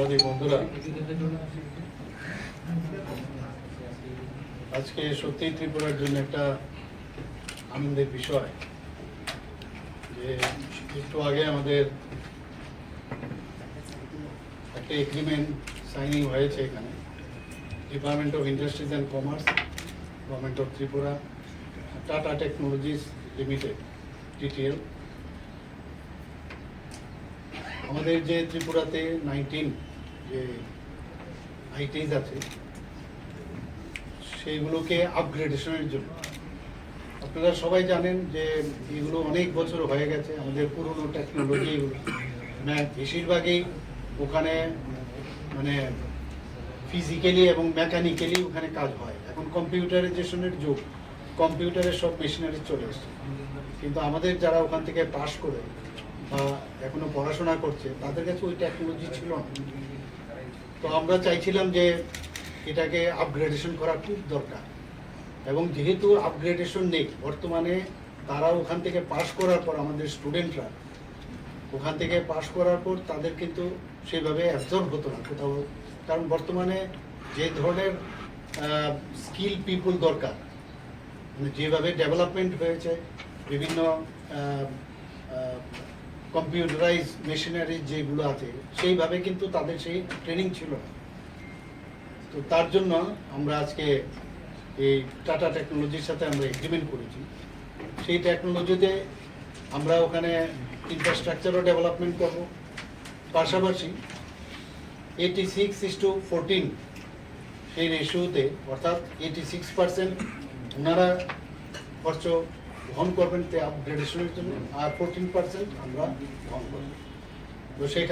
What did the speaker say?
সাংবাদিক বন্ধুরা। আজকে সত্যি ত্রিপুরার জন্য একটা আনন্দের বিষয় যে একটু আগে আমাদের একটা এগ্রিমেন্ট সাইনিং হয়েছে এখানে। Department of industries and commerce government of Tripura Tata technologies limited TTL আমাদের যে ত্রিপুরাতে নাইনটিন যে আইটিস আছে, সেইগুলোকে আপগ্রেডেশনের জন্য। আপনারা সবাই জানেন যে এগুলো অনেক বছর হয়ে গেছে, আমাদের পুরনো টেকনোলজি এগুলো। মানে বেশিরভাগই ওখানে মানে ফিজিক্যালি এবং মেকানিক্যালি ওখানে কাজ হয়। এখন কম্পিউটারাইজেশনের যুগ কম্পিউটারের সব মেশিনারি চলে এসছে। কিন্তু আমাদের যারা ওখান থেকে পাশ করে বা এখনও পড়াশোনা করছে, তাদের কাছে ওই টেকনোলজি ছিল না। তো আমরা চাইছিলাম যে এটাকে আপগ্রেডেশন করা খুব দরকার। এবং যেহেতু আপগ্রেডেশন নেই, বর্তমানে তারা ওখান থেকে পাশ করার পর আমাদের স্টুডেন্টরা ওখান থেকে পাশ করার পর তাদের কিন্তু সেভাবে অ্যাবজর্ব হতো না কোথাও। কারণ বর্তমানে যে ধরনের স্কিল পিপুল দরকার মানে যেভাবে ডেভেলপমেন্ট হয়েছে, বিভিন্ন কম্পিউটারাইজ মেশিনারি যেগুলো আছে, সেইভাবে কিন্তু তাদের সেই ট্রেনিং ছিল। না তো তার জন্য আমরা আজকে এই টাটা টেকনোলজির সাথে আমরা এগ্রিমেন্ট করেছি। সেই টেকনোলজিতে আমরা ওখানে ইনফ্রাস্ট্রাকচারও ডেভেলপমেন্ট করব। পাশাপাশি eighty six is to fourteen সেই রেশিওতে অর্থাৎ এইটি সিক্স পার্সেন্ট ওনারা খরচ বহন করবেন আপগ্রেডেশনের জন্য আর ফোরটিন পার্সেন্ট আমরা বহন করব তো সেটা